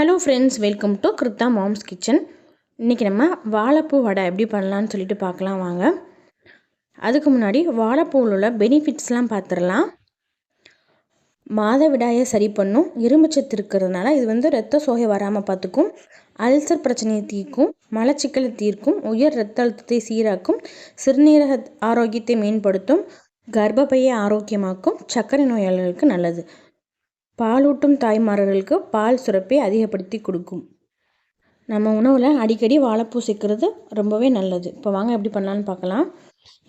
Hello friends welcome to Kritha mom's kitchen இன்றைக்கி நம்ம வாழைப்பூ வடை எப்படி பண்ணலான்னு சொல்லிட்டு பார்க்கலாம் வாங்க. அதுக்கு முன்னாடி வாழைப்பூவில் உள்ள பெனிஃபிட்ஸ்லாம் பார்த்துடலாம். மாதவிடாயை சரி பண்ணும். இரும்புச்சத்து இருக்கிறதுனால இது வந்து ரத்த சோகை வராமல் பார்த்துக்கும். அல்சர் பிரச்சனையை தீர்க்கும். மலச்சிக்கலை தீர்க்கும். உயர் ரத்த அழுத்தத்தை சீராக்கும். சிறுநீரக ஆரோக்கியத்தை மேம்படுத்தும். கர்ப்பப்பையை ஆரோக்கியமாக்கும். சர்க்கரை நோயாளர்களுக்கு நல்லது. பாலூட்டும் தாய்மார்களுக்கு பால் சுரப்பை அதிகப்படுத்தி கொடுக்கும். நம்ம உணவில் அடிக்கடி வாழைப்பூ சேர்க்குறது ரொம்பவே நல்லது. இப்போ வாங்க எப்படி பண்ணலான்னு பார்க்கலாம்.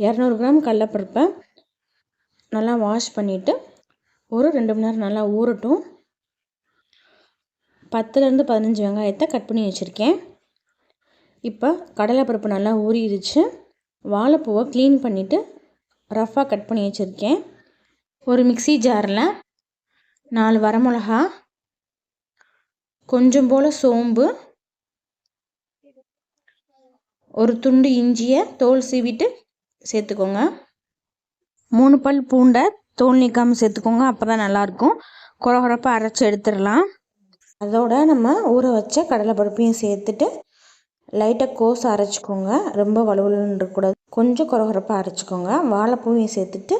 இரநூறு கிராம் கடலப்பருப்பை நல்லா வாஷ் பண்ணிவிட்டு ஒரு ரெண்டு மணி நேரம் நல்லா ஊறட்டும். பத்துலேருந்து பதினஞ்சு வெங்காயத்தை கட் பண்ணி வச்சுருக்கேன். இப்போ கடலைப்பருப்பு நல்லா ஊறிடுச்சு. வாழைப்பூவை க்ளீன் பண்ணிவிட்டு ரஃப்பாக கட் பண்ணி வச்சுருக்கேன். ஒரு மிக்சி ஜாரில் நாலு வரமிளகா கொஞ்சம் போல் சோம்பு ஒரு துண்டு இஞ்சியை தோல் சீவிட்டு சேர்த்துக்கோங்க. மூணு பல் பூண்டை தோல் நீக்காமல் சேர்த்துக்கோங்க அப்போ தான் நல்லாயிருக்கும் குறகுறப்பாக அரைச்சி எடுத்துடலாம். அதோட நம்ம ஊற வச்ச கடலை பருப்பையும் சேர்த்துட்டு லைட்டாக கோஸ் அரைச்சிக்கோங்க. ரொம்ப வலுவலுன்னு இருக்கக்கூடாது. கொஞ்சம் குறகுறப்பாக அரைச்சிக்கோங்க. வாழைப்பூவையும் சேர்த்துட்டு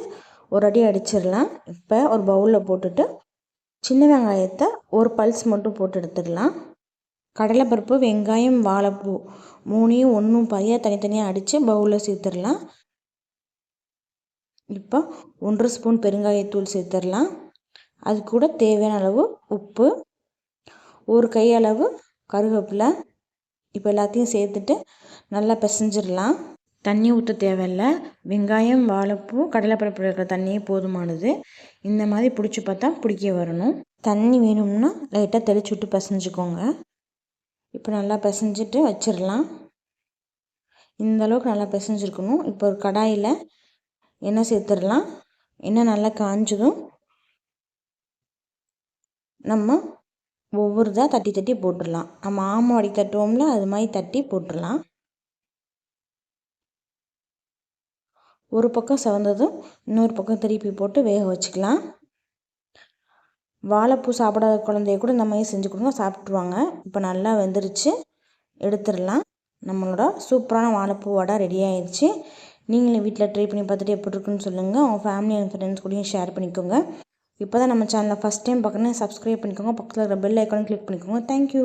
ஒரு அடி அடிச்சிடலாம். இப்போ ஒரு பவுலில் போட்டுட்டு சின்ன வெங்காயத்தை ஒரு பல்ஸ் மட்டும் போட்டு எடுத்துடலாம் கடலைப்பருப்பு வெங்காயம் வாழைப்பூ மூணையும் ஒன்றும் பையாக தனித்தனியாக அடித்து பவுலில் சேர்த்துடலாம். இப்போ ஒன்றரை ஸ்பூன் பெருங்காயத்தூள் சேர்த்துடலாம். அது கூட தேவையான அளவு உப்பு ஒரு கையளவு கருவேப்பிலை. இப்போ எல்லாத்தையும் சேர்த்துட்டு நல்லா பிசைஞ்சிடலாம். தண்ணி ஊற்ற தேவையில்ல. வெங்காயம் வாழைப்பூ கடலைப்பருப்பு இருக்கிற தண்ணியே போதுமானது. இந்த மாதிரி பிடிச்சி பார்த்தா பிடிக்க வரணும். தண்ணி வேணும்னா லைட்டாக தெளிச்சு விட்டு பிசைஞ்சுக்கோங்க. இப்போ நல்லா பிசைஞ்சிட்டு வச்சிடலாம். இந்த அளவுக்கு நல்லா பிசைஞ்சிருக்கணும். இப்போ ஒரு கடாயில் எண்ணெய் சேர்த்துடலாம். எண்ணெய் நல்லா காஞ்சதும் நம்ம ஒவ்வொரு இதாக தட்டி தட்டி போட்டுடலாம். நம்ம ஆமாடி தட்டுவோம்ல அது மாதிரி தட்டி போட்டுடலாம். ஒரு பக்கம் சிவந்ததும் இன்னொரு பக்கம் திருப்பி போட்டு வேக வச்சுக்கலாம். வாழைப்பூ சாப்பிடாத குழந்தைய கூட நம்ம செஞ்சு கொடுங்க சாப்பிட்ருவாங்க இப்போ நல்லா வெந்துருச்சு. எடுத்துடலாம். நம்மளோட சூப்பரான வாழைப்பூ வடை ரெடி ஆயிடுச்சு. நீங்களும் வீட்டில் ட்ரை பண்ணி பார்த்துட்டு எப்படி இருக்குன்னு சொல்லுங்கள் உங்கள் ஃபேமிலி அண்ட் ஃப்ரெண்ட்ஸ் கூடயும் ஷேர் பண்ணிக்கோங்க. இப்போ தான் நம்ம சேனலை ஃபஸ்ட் டைம் பார்க்கணும் சப்ஸ்கிரைப் பண்ணிக்கோங்க. பக்கத்தில் இருக்கிற பெல் ஐக்கானும் கிளிக் பண்ணிக்கோங்க. Thank you